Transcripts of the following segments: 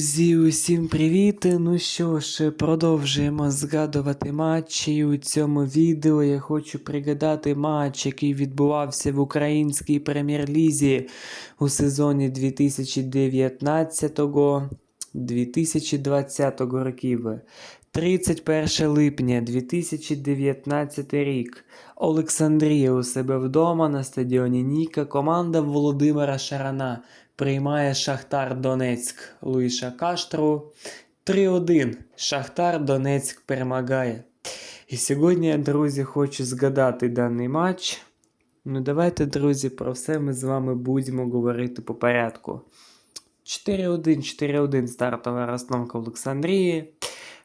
Друзі, усім привіт! Ну що ж, продовжуємо згадувати матчі. І у цьому відео я хочу пригадати матч, який відбувався в українській прем'єр-лізі у сезоні 2019-2020 років. 31 липня 2019 рік. Олександрія у себе вдома на стадіоні Ніка. Команда Володимира Шарана приймає Шахтар Донецьк Луїша Каштру. 3-1. Шахтар Донецьк перемагає. І сьогодні, я, друзі, хочу згадати даний матч. Ну, давайте, друзі, про все ми з вами будемо говорити по порядку. 4-1, 4-1 стартова розстановка Олександрії.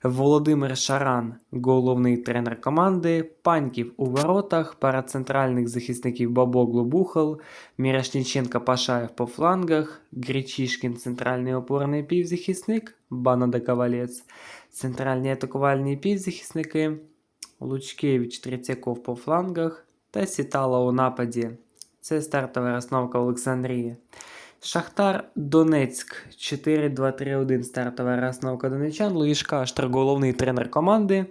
Володимир Шаран, головний тренер команди, Паньків у воротах, пара центральних захисників Бабоглу Бухал, Мірошніченка Пашаєв по флангах, Гречишкін центральний опорний півзахисник, Банада Ковалець, центральні атакувальні півзахисники, Лучкевич Третьяков по флангах та Сітала у нападі. Це стартова розстановка Олександрії. Шахтар Донецьк 4-2-3-1 стартова розстановка донечан. Луїш Каштар, головний тренер команди.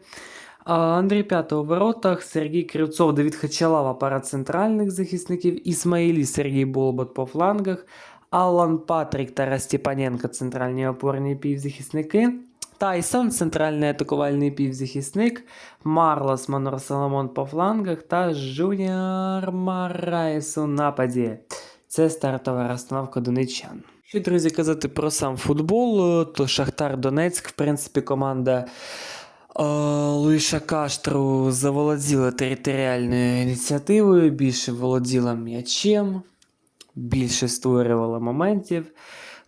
Андрій П'ятого у воротах, Сергій Кривцов, Давід Хачалава, пара центральних захисників, Ісмаїлі Сергій Болбот по флангах, Аллан Патрік та Степаненко центральні опорні півзахисники. Тайсон, центральний атакувальний півзахисник, Марлос Манор Соломон по флангах та Жуніор Мараєс у нападі. Це стартова розстановка донечан. Що, друзі, казати про сам футбол, то Шахтар Донецьк, в принципі, команда е, Луїша Каштру заволоділа територіальною ініціативою, більше володіла м'ячем, більше створювала моментів.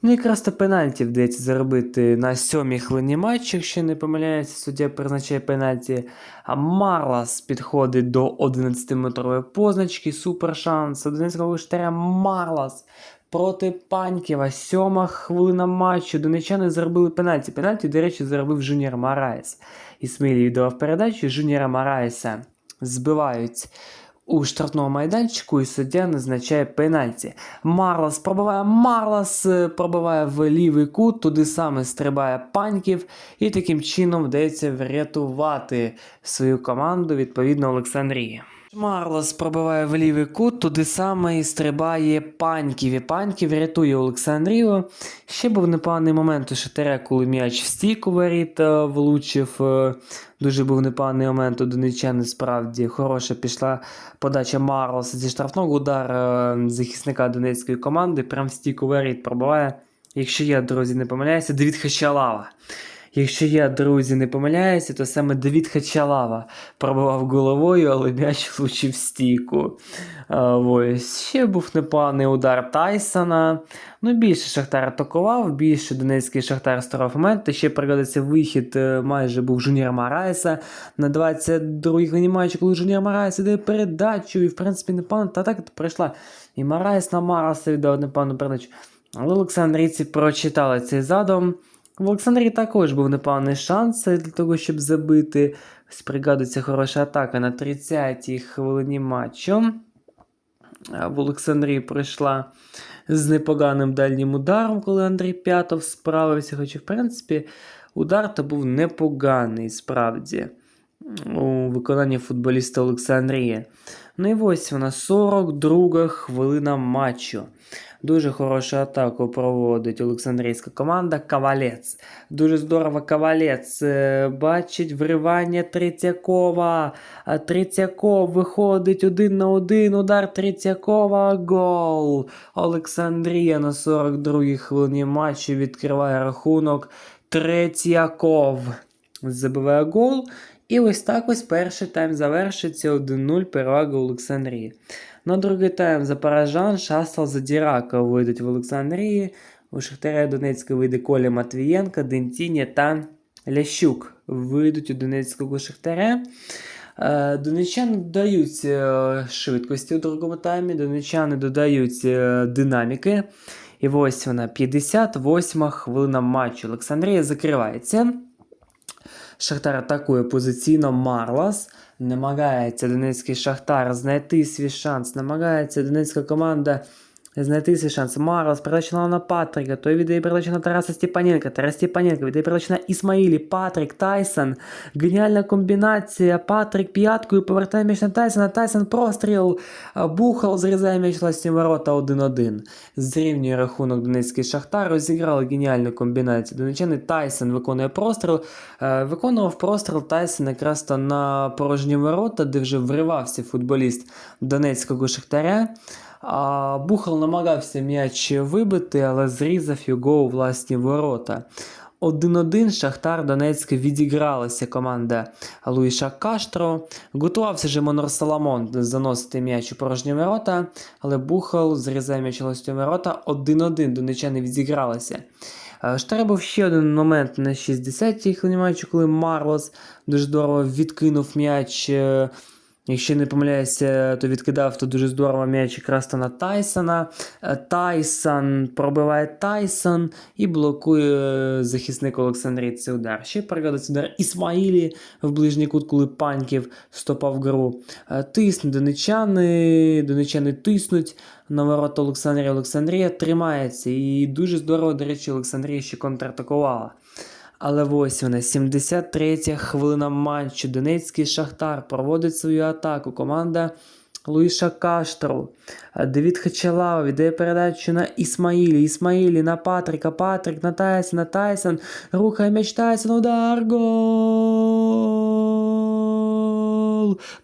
Ну, якраз то пенальті вдається заробити на сьомій хвилині матчу, якщо не помиляється, суддя призначає пенальті. А Марлас підходить до 11-метрової позначки. Супер шанс. 11 штаря Марлас проти Панькєва. Сьома хвилина матчу. Донечани заробили пенальті. Пенальті, до речі, заробив Жуніор Мараєс. Ісмаїлі віддавав передачу. Жуніора Мараєса збивають у штрафному майданчику, і суддя назначає пенальті. Марлас пробиває Марлас, е, пробиває в лівий кут, туди саме стрибає паньків, і таким чином вдається врятувати свою команду відповідно Олександрії. Марлос пробиває в лівий кут, туди саме і стрибає Паньків. І Паньків рятує Олександрію. Ще був непоганий момент у Шатаря, коли м'яч в стійку воріт е, влучив. Е, Дуже був непоганий момент у донечани, справді хороша пішла подача Марлоса зі штрафного удар е, захисника донецької команди. Прям в стійку воріт пробиває. Якщо я, друзі, не помиляюся, Давід Хачалава. Якщо я, друзі, не помиляюся, то саме Давід Хачалава пробивав головою, але м'яч влучив стійку. А, ось. Ще був непоганий удар Тайсона. Ну, більше Шахтар атакував, більше Донецький Шахтар старав момент. Ще пригодиться вихід, е, майже був Жуніор Мараєса на 22-й хвилині матчу, коли Жуніор Мараєс іде передачу, і в принципі непогано та так пройшла. І Мараєс на Мараса віддав непогану передачу. Але Олександрійці прочитали цей задум. В Олександрії також був непоганий шанс для того, щоб забити. Ось пригадується хороша атака на 30-й хвилині матчу. В Олександрії пройшла з непоганим дальнім ударом, коли Андрій П'ятов справився. Хоча, в принципі, удар то був непоганий справді у виконанні футболіста Олександрії. Ну і ось вона 42 хвилина матчу. Дуже хорошу атаку проводить Олександрійська команда. Кавалець. Дуже здорово Кавалець е, бачить вривання Третьякова. А Третьяков виходить один на один. Удар Третьякова. Гол. Олександрія на 42-й хвилині матчу відкриває рахунок. Третьяков забиває гол. І ось так ось перший тайм завершиться 1-0 перевага Олександрії. На другий тайм Запорожан, Шастал, Задірака вийдуть в Олександрії. У Шахтаря Донецька вийде Коля Матвієнка, Дентіні та Лящук вийдуть у Донецького Шахтаря. Е, Донечани додають е, швидкості у другому таймі, донечани додають е, динаміки. І ось вона, 58 хвилина матчу. Олександрія закривається. Шахтар атакує позиційно Марлас. Намагається Донецький Шахтар знайти свій шанс. Намагається Донецька команда Знайти свій шанс. Марлос передача на Патріка, той віддає передачу на Тараса Степаненка, Тарас Степаненко віддає передачу на Ісмаїлі, Патрік, Тайсон. Геніальна комбінація. Патрік п'яткою повертає м'яч на Тайсона. Тайсон простріл. Бухал зрізає м'яч власні ворота 1-1. Зрівнює рахунок Донецький Шахтар. Розіграли геніальну комбінацію. Донечани Тайсон виконує простріл. Е, Виконував простріл Тайсон якраз на порожні ворота, де вже вривався футболіст Донецького Шахтаря. Бухал намагався м'яч вибити, але зрізав його у власні ворота. 1-1 Шахтар Донецьк відігралася команда Луїша Каштро. Готувався же Монор Соломон заносити м'яч у порожні ворота, але Бухал зрізає м'яч у ворота. 1-1 донечани відігралися. Е, Штаре був ще один момент на 60-й хвилині матчу, коли Марлос дуже здорово відкинув м'яч. Якщо не помиляюся, то відкидав то дуже здорово м'яч якраз на Тайсона. Е, Тайсон пробиває Тайсон і блокує е, захисник Олександрії цей удар. Ще переглядається удар Ісмаїлі в ближній кут, коли Паньків стопав гру. Е, Тисне донечани, донечани тиснуть на ворота Олександрії. Олександрія тримається. І дуже здорово, до речі, Олександрія ще контратакувала. Але ось вона, 73-я хвилина матчу. Донецький Шахтар проводить свою атаку. Команда Луїша Каштру. Девід Хачалава віддає передачу на Ісмаїлі. Ісмаїлі на Патріка. Патрік на Тайсона. Тайсон. Рухає м'яч Тайсон. Удар. Гол.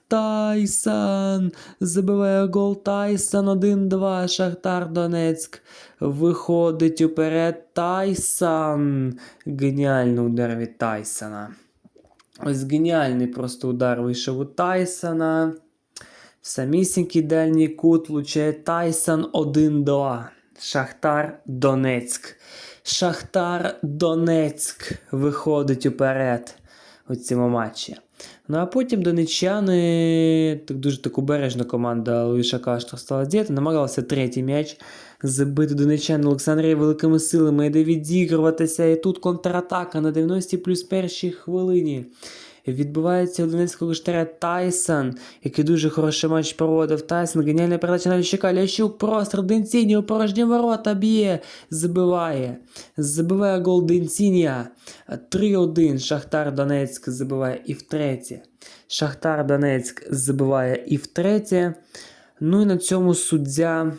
Тайсон. Забиває гол Тайсон. 1-2. Шахтар Донецьк. Виходить уперед Тайсон. Геніальний удар від Тайсона. Ось геніальний просто удар вийшов у Тайсона. В самісінький дальній кут влучає Тайсон 1-2. Шахтар Донецьк. Шахтар Донецьк виходить уперед у цьому матчі. Ну а потім донечани, так дуже так обережно команда Луїша Каштор стала діяти, намагалася третій м'яч забити донеччани Олександрія великими силами, йде відігруватися. І тут контратака на 90 плюс першій хвилині. Відбувається у Донецького штаря Тайсон, який дуже хороший матч проводив. Тайсон, геніальна передача на Лящука. Лящук простріл Денціні у порожні ворота б'є, забиває. Забиває гол Денцінія. 3-1. Шахтар Донецьк забиває і втретє. Шахтар Донецьк забиває і втретє. Ну і на цьому суддя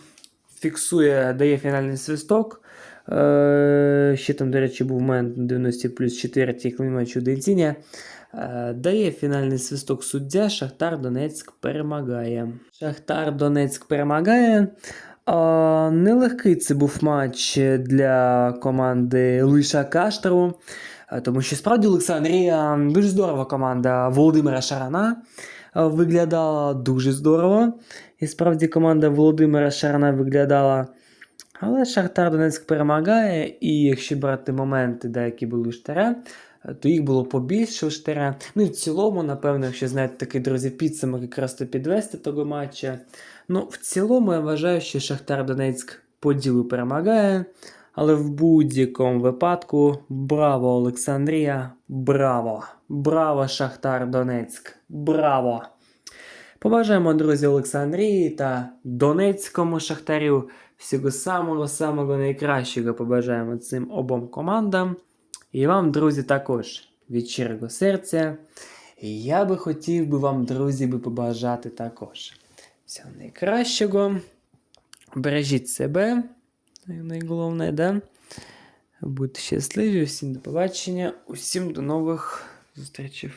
фіксує, дає фінальний свисток. Е, ще там, до речі, був момент на 90 плюс 4 матчу Денціня. Е, Дає фінальний свисток суддя. Шахтар Донецьк перемагає. Шахтар Донецьк перемагає. А, нелегкий це був матч для команди Луїша Каштеру. Е, Тому що справді Олександрія дуже здорова команда Володимира Шарана е, виглядала дуже здорово. І справді команда Володимира Шарана виглядала. Але Шахтар Донецьк перемагає, і якщо брати моменти, деякі були у Штаря, то їх було побільше у Штаря. Ну і в цілому, напевно, якщо знаєте такий друзі, підсумок якраз то підвести того матча. Ну, в цілому я вважаю, що Шахтар Донецьк по ділу перемагає. Але в будь-якому випадку браво, Олександрія! Браво! Браво, Шахтар Донецьк! Браво! Побажаємо, друзі, Олександрії та Донецькому Шахтарю всього самого-самого найкращого побажаємо цим обом командам. І вам, друзі, також від щирого серця. І я би хотів би вам, друзі, би побажати також всього найкращого. Бережіть себе, найголовне, да? Будьте щасливі, всім до побачення, усім до нових зустрічей.